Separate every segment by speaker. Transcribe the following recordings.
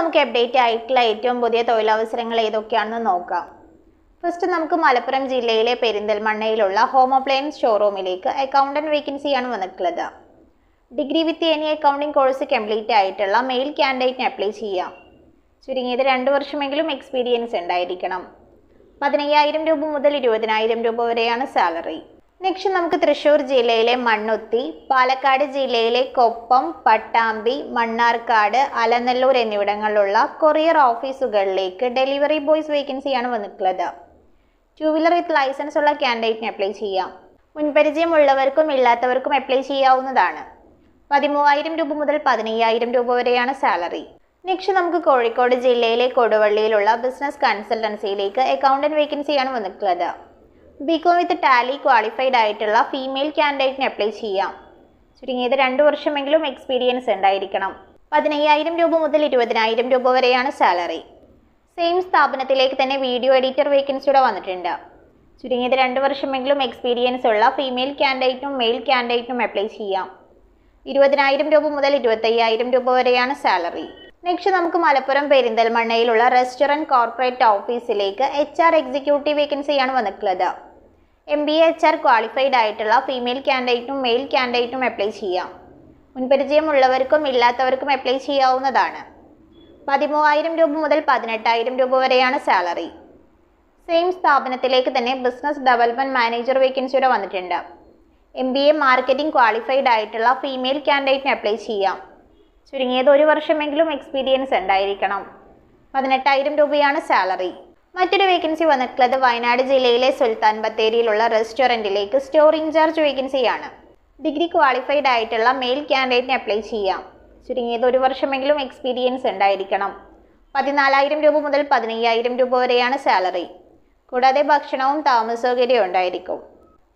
Speaker 1: നമുക്ക് അപ്ഡേറ്റ് ആയിട്ടുള്ള ഏറ്റവും പുതിയ തൊഴിലവസരങ്ങൾ ഏതൊക്കെയാണെന്ന് നോക്കാം. ഫസ്റ്റ് നമുക്ക് മലപ്പുറം ജില്ലയിലെ പെരിന്തൽമണ്ണയിലുള്ള ഹോം അപ്ലയൻസ് ഷോറൂമിലേക്ക് അക്കൗണ്ടന്റ് വേക്കൻസിയാണ് വന്നിട്ടുള്ളത്. Degree with any accounting course complete ആയിട്ടുള്ള മെയിൽ ക്യാൻഡിഡേറ്റിന് അപ്ലൈ ചെയ്യാം. ചുരുങ്ങിയത് രണ്ട് വർഷമെങ്കിലും എക്സ്പീരിയൻസ് ഉണ്ടായിരിക്കണം. പതിനയ്യായിരം രൂപ മുതൽ ഇരുപതിനായിരം രൂപ വരെയാണ് സാലറി നെക്സ്റ്റ് നമുക്ക് തൃശ്ശൂർ ജില്ലയിലെ മണ്ണുത്തി പാലക്കാട് ജില്ലയിലെ കൊപ്പം പട്ടാമ്പി മണ്ണാർക്കാട് അലനല്ലൂർ എന്നിവിടങ്ങളിലുള്ള കൊറിയർ ഓഫീസുകളിലേക്ക് ഡെലിവറി ബോയ്സ് വേക്കൻസിയാണ് വന്നിട്ടുള്ളത്. ടു വീലർ വിത്ത് ലൈസൻസ് ഉള്ള ക്യാൻഡിഡേറ്റിന് അപ്ലൈ ചെയ്യാം. മുൻപരിചയമുള്ളവർക്കും ഇല്ലാത്തവർക്കും അപ്ലൈ ചെയ്യാവുന്നതാണ്. പതിമൂവായിരം രൂപ മുതൽ പതിനയ്യായിരം രൂപ വരെയാണ് സാലറി നെക്സ്റ്റ് നമുക്ക് കോഴിക്കോട് ജില്ലയിലെ കൊടുവള്ളിയിലുള്ള ബിസിനസ് കൺസൾട്ടൻസിയിലേക്ക് അക്കൗണ്ടന്റ് വേക്കൻസിയാണ് വന്നിട്ടുള്ളത്. B Com with tally qualified ആയിട്ടുള്ള ഫീമെയിൽ ക്യാൻഡിഡേറ്റിന് അപ്ലൈ ചെയ്യാം. ചുരുങ്ങിയത് രണ്ട് വർഷമെങ്കിലും എക്സ്പീരിയൻസ് ഉണ്ടായിരിക്കണം. പതിനയ്യായിരം രൂപ മുതൽ ഇരുപതിനായിരം രൂപ വരെയാണ് സാലറി സെയിം സ്ഥാപനത്തിലേക്ക് തന്നെ വീഡിയോ എഡിറ്റർ വേക്കൻസിയുടെ വന്നിട്ടുണ്ട്. ചുരുങ്ങിയത് രണ്ട് വർഷമെങ്കിലും എക്സ്പീരിയൻസ് ഉള്ള ഫീമെയിൽ ക്യാൻഡിഡേറ്റിനും മെയിൽ ക്യാൻഡിഡേറ്റിനും അപ്ലൈ ചെയ്യാം. ഇരുപതിനായിരം രൂപ മുതൽ ഇരുപത്തയ്യായിരം രൂപ വരെയാണ് സാലറി നെക്സ്റ്റ് നമുക്ക് മലപ്പുറം പെരിന്തൽമണ്ണയിലുള്ള റെസ്റ്റോറന്റ് കോർപ്പറേറ്റ് ഓഫീസിലേക്ക് എച്ച് ആർ എക്സിക്യൂട്ടീവ് വേക്കൻസിയാണ് വന്നിട്ടുള്ളത്. M B H R qualified ആയിട്ടുള്ള ഫീമെയിൽ ക്യാൻഡിഡേറ്റിനും മെയിൽ ക്യാൻഡിഡേറ്റിനും അപ്ലൈ ചെയ്യാം. മുൻപരിചയമുള്ളവർക്കും ഇല്ലാത്തവർക്കും അപ്ലൈ ചെയ്യാവുന്നതാണ്. പതിമൂവായിരം രൂപ മുതൽ പതിനെട്ടായിരം രൂപ വരെയാണ് സാലറി സെയിം സ്ഥാപനത്തിലേക്ക് തന്നെ ബിസിനസ് ഡെവലപ്മെന്റ് മാനേജർ വേക്കൻസിയുടെ വന്നിട്ടുണ്ട്. M B A marketing qualified ആയിട്ടുള്ള ഫീമെയിൽ ക്യാൻഡിഡേറ്റിന് അപ്ലൈ ചെയ്യാം. ചുരുങ്ങിയത് ഒരു വർഷമെങ്കിലും എക്സ്പീരിയൻസ് ഉണ്ടായിരിക്കണം. പതിനെട്ടായിരം രൂപയാണ് സാലറി മറ്റൊരു വേക്കൻസി വന്നിട്ടുള്ളത് വയനാട് ജില്ലയിലെ സുൽത്താൻ ബത്തേരിയിലുള്ള റെസ്റ്റോറന്റിലേക്ക് സ്റ്റോർ ഇൻചാർജ് വേക്കൻസിയാണ് ഡിഗ്രി ക്വാളിഫൈഡ് ആയിട്ടുള്ള മെയിൽ ക്യാൻഡിഡേറ്റിന് അപ്ലൈ ചെയ്യാം. ചുരുങ്ങിയത് ഒരു വർഷമെങ്കിലും എക്സ്പീരിയൻസ് ഉണ്ടായിരിക്കണം. പതിനാലായിരം രൂപ മുതൽ പതിനയ്യായിരം രൂപ വരെയാണ് സാലറി കൂടാതെ ഭക്ഷണവും താമസ സൗകര്യവും ഉണ്ടായിരിക്കും.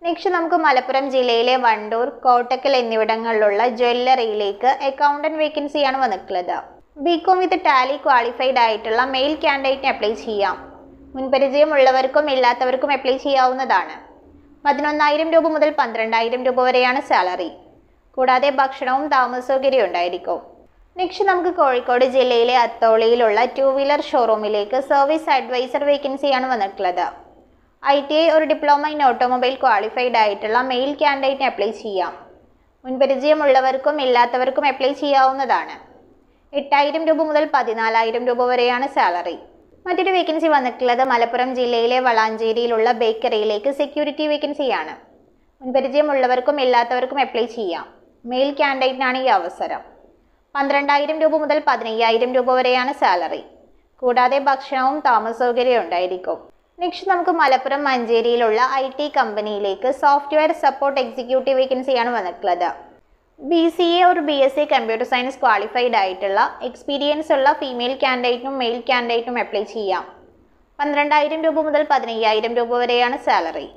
Speaker 1: നെക്സ്റ്റ് നമുക്ക് മലപ്പുറം ജില്ലയിലെ വണ്ടൂർ കോട്ടക്കൽ എന്നിവിടങ്ങളിലുള്ള ജ്വല്ലറിയിലേക്ക് അക്കൗണ്ടന്റ് വേക്കൻസിയാണ് വന്നിട്ടുള്ളത്. B Com with tally qualified ആയിട്ടുള്ള മെയിൽ ക്യാൻഡിഡേറ്റിന് അപ്ലൈ ചെയ്യാം. മുൻപരിചയമുള്ളവർക്കും ഇല്ലാത്തവർക്കും അപ്ലൈ ചെയ്യാവുന്നതാണ്. പതിനൊന്നായിരം രൂപ മുതൽ പന്ത്രണ്ടായിരം രൂപ വരെയാണ് സാലറി കൂടാതെ ഭക്ഷണവും താമസ സൗകര്യവും ഉണ്ടായിരിക്കും. നെക്സ്റ്റ് നമുക്ക് കോഴിക്കോട് ജില്ലയിലെ അത്തോളിയിലുള്ള ടു വീലർ ഷോറൂമിലേക്ക് സർവീസ് അഡ്വൈസർ വേക്കൻസിയാണ് വന്നിട്ടുള്ളത്. ഐ ടി ഐ ഒരു ഡിപ്ലോമ ഇൻ ഓട്ടോമൊബൈൽ ക്വാളിഫൈഡ് ആയിട്ടുള്ള മെയിൽ ക്യാൻഡിഡേറ്റിന് അപ്ലൈ ചെയ്യാം. മുൻപരിചയമുള്ളവർക്കും ഇല്ലാത്തവർക്കും അപ്ലൈ ചെയ്യാവുന്നതാണ്. എട്ടായിരം രൂപ മുതൽ പതിനാലായിരം രൂപ വരെയാണ് സാലറി മറ്റൊരു വേക്കൻസി വന്നിട്ടുള്ളത് മലപ്പുറം ജില്ലയിലെ വളാഞ്ചേരിയിലുള്ള ബേക്കറിയിലേക്ക് സെക്യൂരിറ്റി വേക്കൻസിയാണ് മുൻപരിചയമുള്ളവർക്കും ഇല്ലാത്തവർക്കും അപ്ലൈ ചെയ്യാം. മെയിൽ ക്യാൻഡിഡേറ്റിനാണ് ഈ അവസരം. പന്ത്രണ്ടായിരം രൂപ മുതൽ പതിനയ്യായിരം രൂപ വരെയാണ് സാലറി കൂടാതെ ഭക്ഷണവും താമസ സൗകര്യവും ഉണ്ടായിരിക്കും. നെക്സ്റ്റ് നമുക്ക് മലപ്പുറം മഞ്ചേരിയിലുള്ള ഐ ടി കമ്പനിയിലേക്ക് സോഫ്റ്റ്വെയർ സപ്പോർട്ട് എക്സിക്യൂട്ടീവ് വേക്കൻസിയാണ് വന്നിട്ടുള്ളത്. ബി സി എ ഒരു B S C computer science qualified ആയിട്ടുള്ള എക്സ്പീരിയൻസ് ഉള്ള ഫീമെയിൽ ക്യാൻഡിഡേറ്റിനും മെയിൽ ക്യാൻഡിഡേറ്റിനും അപ്ലൈ ചെയ്യാം. പന്ത്രണ്ടായിരം രൂപ മുതൽ പതിനയ്യായിരം രൂപ വരെയാണ് സാലറി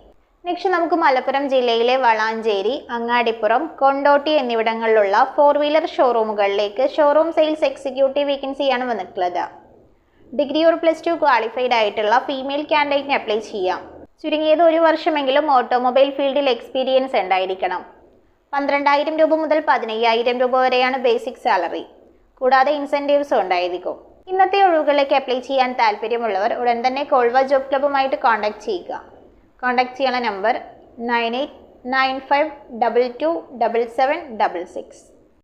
Speaker 1: നെക്സ്റ്റ് നമുക്ക് മലപ്പുറം ജില്ലയിലെ വളാഞ്ചേരി അങ്ങാടിപ്പുറം കൊണ്ടോട്ടി എന്നിവിടങ്ങളിലുള്ള ഫോർ വീലർ ഷോറൂമുകളിലേക്ക് ഷോറൂം സെയിൽസ് എക്സിക്യൂട്ടീവ് വേക്കൻസിയാണ് വന്നിട്ടുള്ളത്. ഡിഗ്രി ഒരു പ്ലസ് ടു ക്വാളിഫൈഡ് ആയിട്ടുള്ള ഫീമെയിൽ ക്യാൻഡിഡേറ്റിന് അപ്ലൈ ചെയ്യാം. ചുരുങ്ങിയത് ഒരു വർഷമെങ്കിലും ഓട്ടോമൊബൈൽ ഫീൽഡിൽ എക്സ്പീരിയൻസ് ഉണ്ടായിരിക്കണം. പന്ത്രണ്ടായിരം രൂപ മുതൽ പതിനയ്യായിരം രൂപ വരെയാണ് ബേസിക് സാലറി കൂടാതെ ഇൻസെന്റീവ്സും ഉണ്ടായിരിക്കും. ഇന്നത്തെ ഒഴിവുകളിലേക്ക് അപ്ലൈ ചെയ്യാൻ താല്പര്യമുള്ളവർ ഉടൻ തന്നെ കോൾവ ജോബ് ക്ലബ്ബുമായിട്ട് കോൺടാക്ട് ചെയ്യുക. കോൺടാക്ട് ചെയ്യാനുള്ള number nine eight nine five double two double seven double six